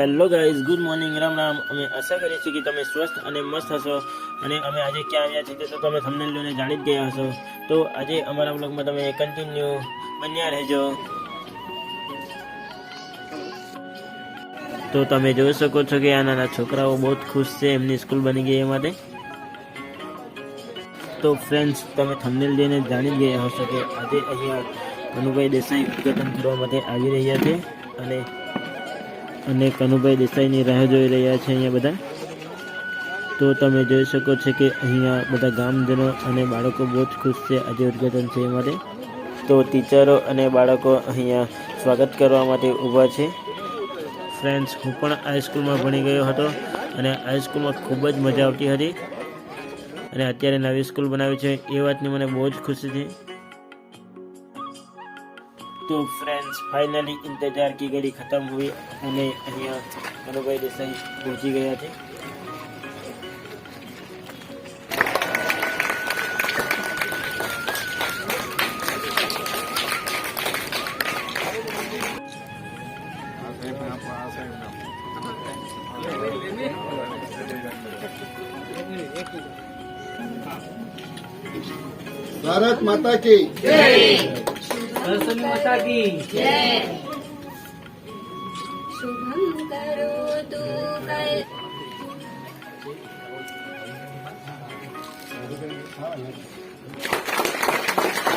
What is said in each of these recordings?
Hello guys good morning Ram Ram. અમે આશા કરીએ છીએ કે તમે સ્વસ્થ અને મસ્ત હશો. અને અમે આજે ક્યાં આવ્યા છીએ તો તમે થમને લઈને જાણી જ ગયા હશો. તો આજે અમારા બ્લોગમાં તમે કન્ટિન્યુ બન્યા રહેજો. તો તમે જોઈ શકો છો કે આ નાના છોકરાઓ બહુ ખુશ છે, એમની સ્કૂલ બની ગઈ એ માટે. તો ફ્રેન્ડ્સ તમે થમનેલ જોઈને જાણી જ ગયા હશો કે આજે અહીંયા અનુભાઈ દેસાઈ ઉદ્ઘાટન કરવા માટે આવી રહ્યા છે. અને અને કનુભાઈ દેસાઈની રાહ જોઈ રહ્યા છે અહીંયા બધા. તો તમે જોઈ શકો છો કે અહીંયા બધા ગામજનો અને બાળકો બહુ જ ખુશ છે આજે ઉદ્ઘાટન છે એ માટે. તો ટીચરો અને બાળકો અહીંયા સ્વાગત કરવા માટે ઊભા છે. ફ્રેન્ડ્સ, હું પણ હાઈસ્કૂલમાં ભણી ગયો હતો અને હાઈસ્કૂલમાં ખૂબ જ મજા આવતી હતી. અને અત્યારે નવી સ્કૂલ બનાવી છે એ વાતની મને બહુ જ ખુશી છે. તો ફ્રેન્ડ્સ ફાઇનલી ઇંતજાર કી ઘડી ખતમ हुई અને અહીંયા મનુભાઈ દેસાઈ પહોંચી ગયા છે. ભારત માતા કી. જય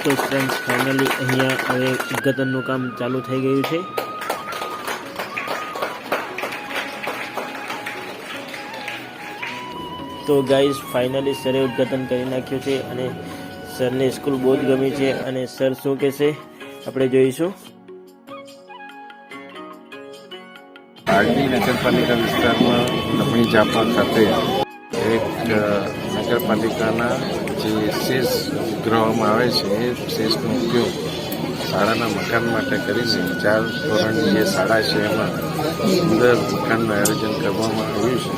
તો ફ્રેન્ડ્સ ફાઇનલી અહીંયા હવે ઉદ્ઘાટનનું કામ ચાલુ થઈ ગયું છે. તો ગાઈઝ ફાઇનલી સરે ઉદ્ઘાટન કરી નાખ્યું છે અને સરને સ્કૂલ બહુ જ ગમી છે અને સર શું કહેશે? આપણે જોઈશું. આરડી નગરપાલિકા વિસ્તારમાં લપણી જાપા ખાતે એક નગરપાલિકાના જે શેષ ગૃહમાં આવે છે, એ શેષનો ઉપયોગ શાળાના મકાન માટે કરીને ચાર ધોરણની જે શાળા છે એમાં સુંદર મકાનનું આયોજન કરવામાં આવ્યું છે.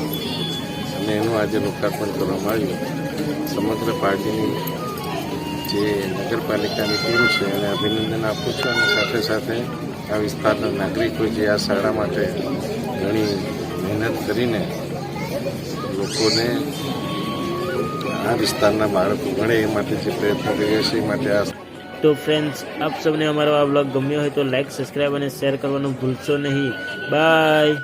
અને એનું આજે લોકાર્પણ કરવામાં આવ્યું. સમગ્ર પાર્ટીની જે નગરપાલિકાની ટીમ છે એને અભિનંદન આપું છું અને સાથે સાથે આ વિસ્તારના નાગરિકો જે આ શાળા માટે ઘણી મહેનત કરીને લોકોને આ વિસ્તારના બાળકો ભણે એ માટે જે પ્રયત્ન કર્યા છે એ માટે આ તો ફ્રેન્ડ્સ આપ સૌને અમારો આ બ્લોગ ગમ્યો હોય તો લાઈક સબસ્ક્રાઈબ અને શેર કરવાનું ભૂલશો નહીં. બાય